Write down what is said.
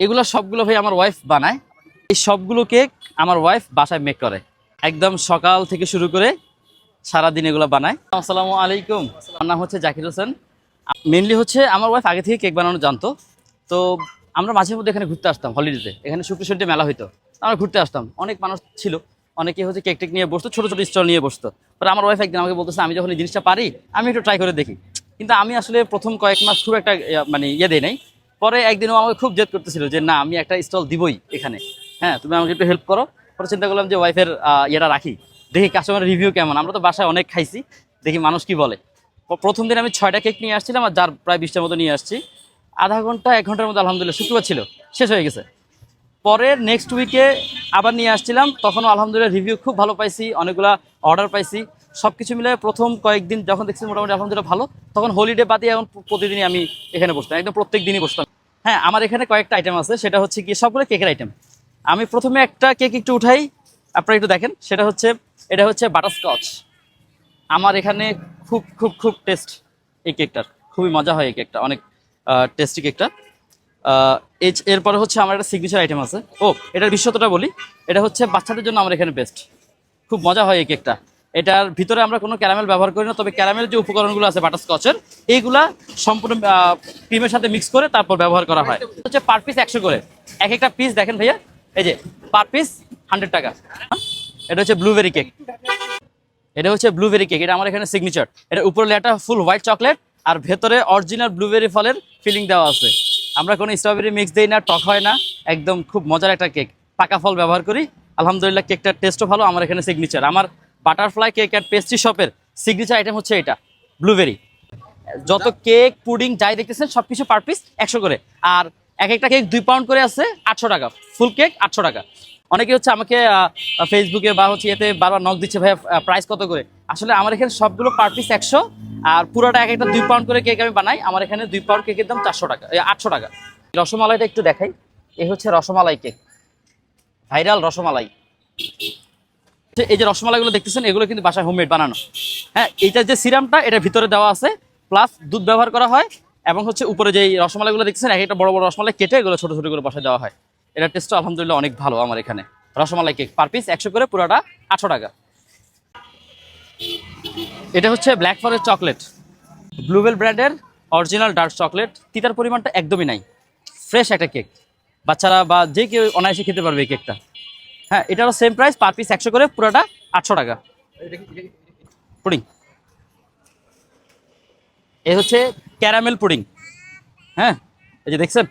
এগুলো সবগুলো ভাই আমার ওয়াইফ বানায়। এই সবগুলো কেক আমার ওয়াইফ বাসায় মেক করে। একদম সকাল থেকে শুরু করে সারাদিন এগুলো বানায়। আসসালামু আলাইকুম। আমার নাম হচ্ছে জাকির হোসেন। মেনলি হচ্ছে আমার ওয়াইফ আগে থেকে কেক বানানো জানতো। তো আমরা মাঝে মধ্যে এখানে ঘুরতে আসতাম হলিডেতে এখানে শুক্র শনিতে মেলা হইতো। আমরা ঘুরতে আসতাম। অনেক মানুষ ছিল। অনেকে হচ্ছে কেক টেক নিয়ে বসতো, ছোটো ছোটো স্টল নিয়ে বসতো। পরে আমার ওয়াইফ একদিন আমাকে বলতেছে, আমি যখন এই জিনিসটা পারি, আমি একটু ট্রাই করে দেখি। কিন্তু আমি আসলে প্রথম কয়েক মাস খুব একটা মানে ইয়ে দেই নাই। পরে একদিন ও আমাকে খুব জেদ করতেছিল যে, না, আমি একটা স্টল দিবই এখানে। হ্যাঁ তুমি আমাকে একটু হেল্প করো। পরে চিন্তা করলাম যে ওয়াইফের ইয়েটা রাখি। দেখি কাস্টমার রিভিউ কেমন। আমরা তো বাসায় অনেক খাইছি। দেখি মানুষ কি বলে। প্রথম দিন আমি ছয়টা কেক নিয়ে আসছিলাম আর যার প্রায় বিশটার মতো নিয়ে আসছি। আধা ঘণ্টা, এক ঘণ্টার মতো আলহামদুলিল্লাহ শুক্রবার ছিল। শেষ হয়ে গেছে। পরে নেক্সট উইকে আবার নিয়ে আসছিলাম। তখনও আলহামদুলিল্লাহ রিভিউ খুব ভালো পাইছি, অনেকগুলা অর্ডার পাইছি। সব কিছু মিলে প্রথম কয়েকদিন যখন দেখছি মোটামুটি আলহামদুলিল্লাহ ভালো, তখন হলিডে বাদে এখন প্রতিদিনই আমি এখানে বসতাম। একদম প্রত্যেক দিনই বসতাম। হ্যাঁ আমার এখানে কয়েকটা আইটেম আছে। সেটা হচ্ছে কি সবগুলো কেকের আইটেম আমি প্রথমে একটা কেক একটু উঠাই। আপনারা একটু দেখেন। সেটা হচ্ছে, এটা হচ্ছে বাটারস্কচ আমার এখানে খুব খুব খুব টেস্ট এই কেকটার খুবই মজা হয় এই কেকটা অনেক টেস্টি কেকটা এরপরে হচ্ছে আমার একটা সিগনেচার আইটেম আছে। ও, এটার বিশ্বতটা বলি। এটা হচ্ছে বাচ্চাদের জন্য আমার এখানে বেস্ট খুব মজা হয় এই কেকটা এটার ভিতরে আমরা কোনো ক্যারামেল ব্যবহার করি না, তবে ক্যারামেলের যে উপকরণগুলো আছে বাটারস্কচের, এইগুলা সম্পূর্ণ ক্রিমের সাথে মিক্স করে তারপর ব্যবহার করা হয়। হচ্ছে পার পিস একশো করে। এক একটা পিস দেখেন ভাইয়া, এই যে পার পিস হান্ড্রেড টাকা? এটা হচ্ছে ব্লুবেরি কেক এটা হচ্ছে ব্লুবেরি কেক এটা আমার এখানে সিগনেচার এটা উপরে লেটা ফুল হোয়াইট চকলেট আর ভেতরে অরিজিনাল ব্লুবেরি ফলের ফিলিং দেওয়া আছে। আমরা কোনো স্ট্রবেরি মিক্স দিই না, টক হয় না, একদম খুব মজার একটা কেক পাকা ফল ব্যবহার করি, আলহামদুলিল্লাহ কেকটার টেস্টও ভালো, আমার এখানে সিগনেচার আমার বাটারফ্লাই কেক অ্যান্ড পেস্ট্রি শপের সিগনেচার আইটেম হচ্ছে এটা ব্লুবেরি যত কেক পুডিং যাই দেখতেছেন সব কিছু পার পিস একশো করে। আর এক একটা কেক দুই পাউন্ড করে আছে আটশো টাকা। ফুল কেক আটশো টাকা। অনেকে হচ্ছে আমাকে ফেসবুকে বা হচ্ছে এতে বারবার নক দিচ্ছে ভাই প্রাইস কত করে? আসলে আমার এখানে সবগুলো পার পিস একশো। আর পুরোটা এক একটা দুই পাউন্ড করে কেক আমি বানাই। আমার এখানে দুই পাউন্ড কেকের দাম চারশো টাকা আটশো টাকা। রসমালাইটা একটু দেখাই। এই হচ্ছে রসমালাই কেক। ভাইরাল রসমালাই। এই যে রসমালাইগুলো দেখতেছেন, এগুলো কিন্তু বাসায় হোমমেড বানানো। হ্যাঁ এইটার যে সিরামটা, এটা ভিতরে দেওয়া আছে প্লাস দুধ ব্যবহার করা হয়, এবং হচ্ছে উপরে যে রসমালাইগুলো দেখতেছেন, এক একটা বড় বড় রসমালাই কেটে এগুলো ছোট ছোট করে বসায় দেওয়া হয়। এটার টেস্টও আলহামদুলিল্লাহ অনেক ভালো আমার এখানে। রসমালাই কেক পার পিস একশো করে, পুরোটা আটশো টাকা। এটা হচ্ছে ব্ল্যাক ফরেস্ট চকলেট ব্লুবেল ব্র্যান্ডের অরিজিনাল ডার্ক চকলেট তিতার পরিমাণটা একদমই নাই। ফ্রেশ একটা কেক বাচ্চারা বা যে কেউ অনায়াসে খেতে পারবে এই কেকটা হ্যাঁ এটারও সেম প্রাইস পার পিস একশো করে, পুরোটা আটশো টাকা। পুডিং এ হচ্ছে ক্যারামেল পুডিং হ্যাঁ এই যে দেখছেন?